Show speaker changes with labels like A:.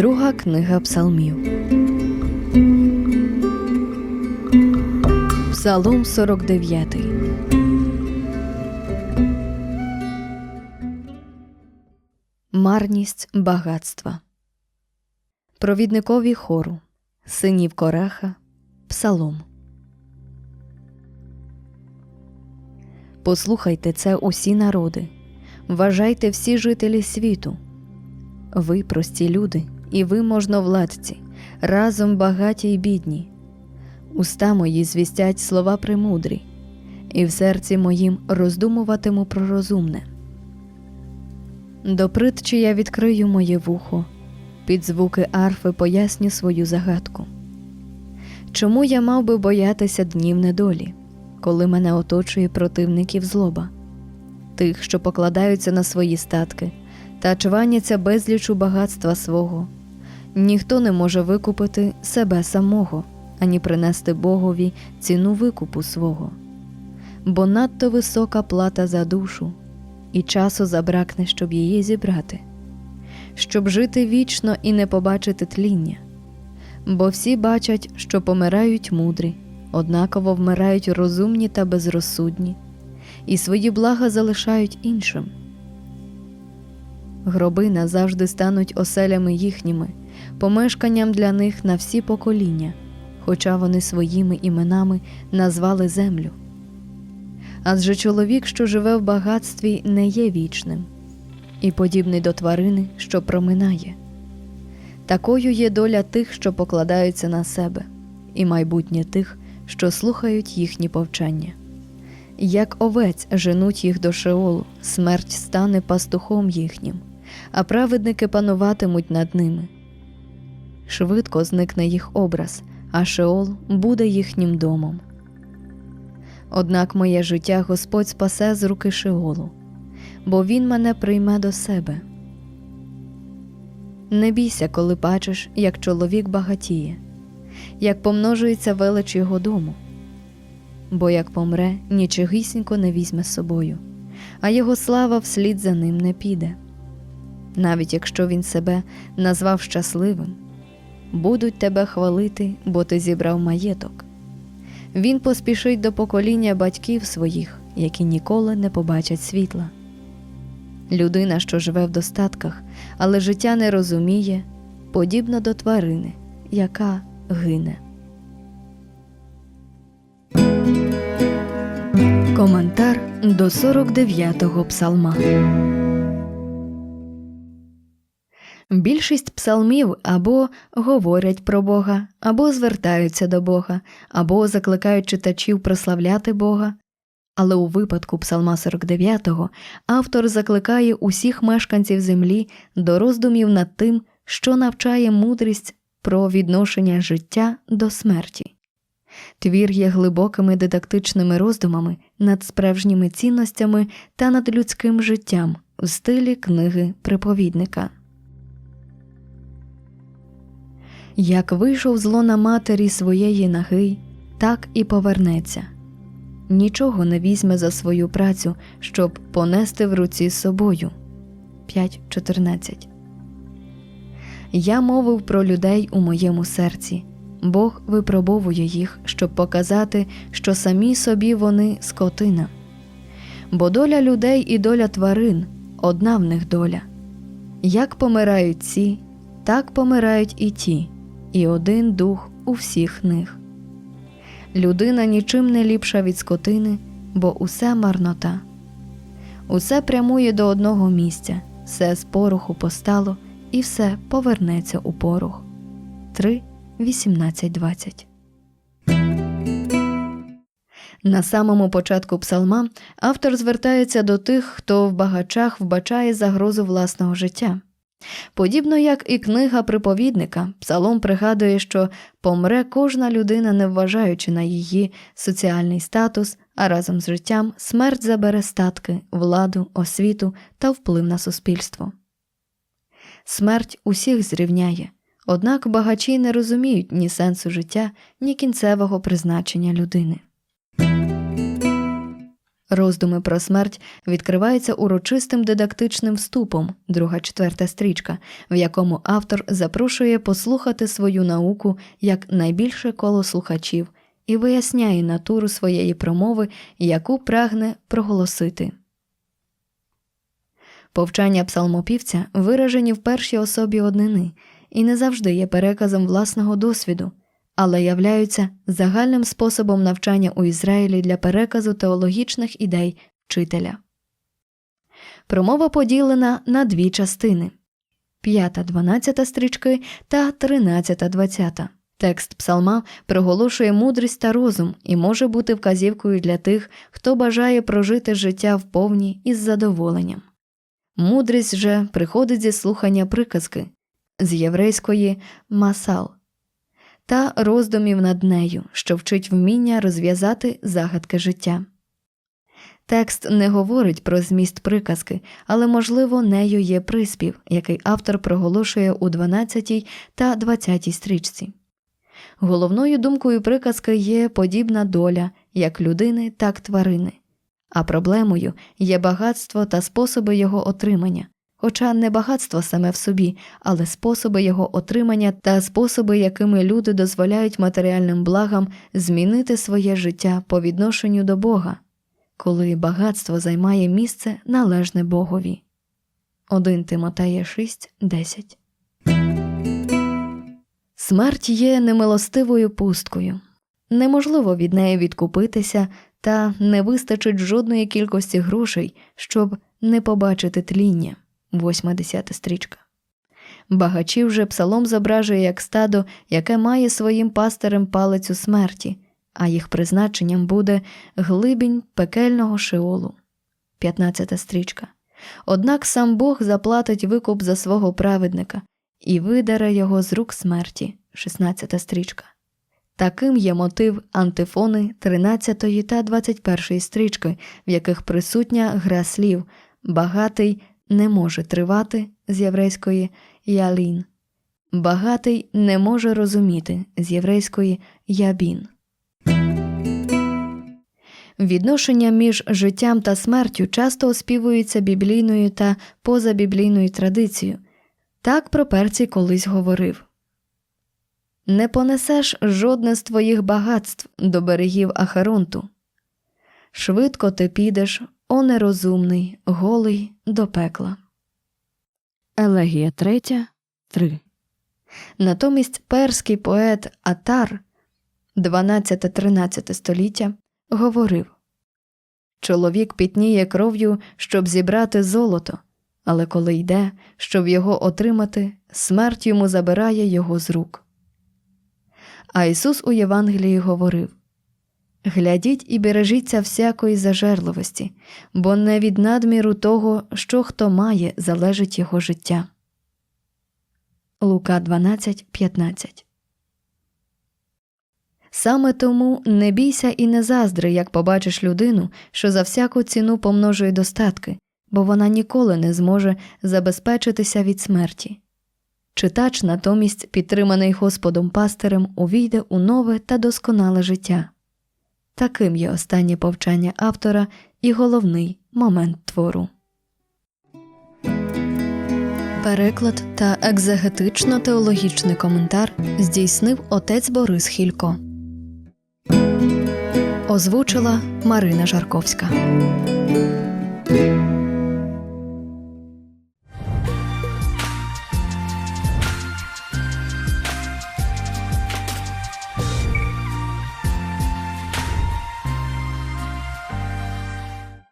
A: Друга книга Псалмів. Псалом 49. Марність багатства. Провідникові хору. Синів Кораха. Псалом. Послухайте це усі народи. Вважайте всі жителі світу. Ви прості люди, і ви можновладці, разом багаті й бідні. Уста мої звістять слова премудрі, і в серці моїм роздумуватиму про розумне. До притчі я відкрию моє вухо, під звуки арфи поясню свою загадку. Чому я мав би боятися днів недолі, коли мене оточує противників злоба, тих, що покладаються на свої статки та чваняться безлічу багатства свого. Ніхто не може викупити себе самого, ані принести Богові ціну викупу свого, бо надто висока плата за душу, і часу забракне, щоб її зібрати, щоб жити вічно і не побачити тління. Бо всі бачать, що помирають мудрі, однаково вмирають розумні та безрозсудні, і свої блага залишають іншим. Гроби назавжди стануть оселями їхніми, помешканням для них на всі покоління, хоча вони своїми іменами назвали землю. Адже чоловік, що живе в багатстві, не є вічним, і подібний до тварини, що проминає. Такою є доля тих, що покладаються на себе, і майбутнє тих, що слухають їхні повчання. Як овець женуть їх до Шеолу, смерть стане пастухом їхнім, а праведники пануватимуть над ними. Швидко зникне їх образ, а Шеол буде їхнім домом. Однак моє життя Господь спасе з руки Шеолу, бо Він мене прийме до себе. Не бійся, коли бачиш, як чоловік багатіє, як помножується велич його дому, бо як помре, нічогісінько не візьме з собою, а його слава вслід за ним не піде. Навіть якщо він себе назвав щасливим, будуть тебе хвалити, бо ти зібрав маєток. Він поспішить до покоління батьків своїх, які ніколи не побачать світла. Людина, що живе в достатках, але життя не розуміє, подібна до тварини, яка гине. Коментар до 49-го псалма. Більшість псалмів або говорять про Бога, або звертаються до Бога, або закликають читачів прославляти Бога. Але у випадку Псалма 49-го автор закликає усіх мешканців землі до роздумів над тим, що навчає мудрість про відношення життя до смерті. Твір є глибокими дидактичними роздумами над справжніми цінностями та над людським життям в стилі книги приповідника. Як вийшов з лона матері своєї наги, так і повернеться. Нічого не візьме за свою працю, щоб понести в руці з собою. 5.14 Я мовив про людей у моєму серці. Бог випробовує їх, щоб показати, що самі собі вони скотина. Бо доля людей і доля тварин одна в них доля. Як помирають ці, так помирають і ті, і один дух у всіх них. Людина нічим не ліпша від скотини, бо усе марнота. Усе прямує до одного місця, все з пороху постало, і все повернеться у порох. 3, 18, 20 На самому початку псалма автор звертається до тих, хто в багачах вбачає загрозу власного життя. Подібно як і книга приповідника, псалом пригадує, що помре кожна людина, не вважаючи на її соціальний статус, а разом з життям смерть забере статки, владу, освіту та вплив на суспільство. Смерть усіх зрівняє, однак багачі не розуміють ні сенсу життя, ні кінцевого призначення людини. Роздуми про смерть відкриваються урочистим дидактичним вступом, друга четверта стрічка, в якому автор запрошує послухати свою науку як найбільше коло слухачів і виясняє натуру своєї промови, яку прагне проголосити. Повчання псалмопівця виражені в першій особі однини і не завжди є переказом власного досвіду, але являються загальним способом навчання у Ізраїлі для переказу теологічних ідей вчителя. Промова поділена на дві частини п'ята, дванадцята стрічки та тринадцята, двадцята. Текст псалма приголошує мудрість та розум і може бути вказівкою для тих, хто бажає прожити життя вповні із задоволенням. Мудрість же приходить зі слухання приказки з єврейської масал та роздумів над нею, що вчить вміння розв'язати загадки життя. Текст не говорить про зміст приказки, але, можливо, нею є приспів, який автор проголошує у 12 та 20 стрічці. Головною думкою приказки є подібна доля як людини, так тварини, а проблемою є багатство та способи його отримання, хоча не багатство саме в собі, але способи його отримання та способи, якими люди дозволяють матеріальним благам змінити своє життя по відношенню до Бога, коли багатство займає місце належне Богові. 1 Тимотея 6, 10 Смерть є немилостивою пусткою. Неможливо від неї відкупитися, та не вистачить жодної кількості грошей, щоб не побачити тління. Восьма десята стрічка. Багачів же псалом зображує як стадо, яке має своїм пастирем палицю смерті, а їх призначенням буде глибінь пекельного шеолу. 15 стрічка. Однак сам Бог заплатить викуп за свого праведника і видаре його з рук смерті. 16 стрічка. Таким є мотив антифони 13 та 21 стрічки, в яких присутня гра слів багатий не може тривати з єврейської ялін, багатий не може розуміти з єврейської ябін. Відношення між життям та смертю часто оспівуються біблійною та позабіблійною традицією. Так про перці колись говорив Не понесеш жодне з твоїх багатств до берегів Ахаронту. Швидко ти підеш, о нерозумний, голий до пекла. Елегія третя, 3. Натомість перський поет Атар 12-13 століття говорив Чоловік пітніє кров'ю, щоб зібрати золото, але коли йде, щоб його отримати, смерть йому забирає його з рук. А Ісус у Євангелії говорив Глядіть і бережіться всякої зажерливості, бо не від надміру того, що хто має, залежить його життя. Лука 12.15 Саме тому не бійся і не заздри, як побачиш людину, що за всяку ціну помножує достатки, бо вона ніколи не зможе забезпечитися від смерті. Читач, натомість, підтриманий Господом пастирем, увійде у нове та досконале життя. Таким є останнє повчання автора і головний момент твору. Переклад та екзегетично-теологічний коментар здійснив отець Борис Хілько. Озвучила Марина Жарковська.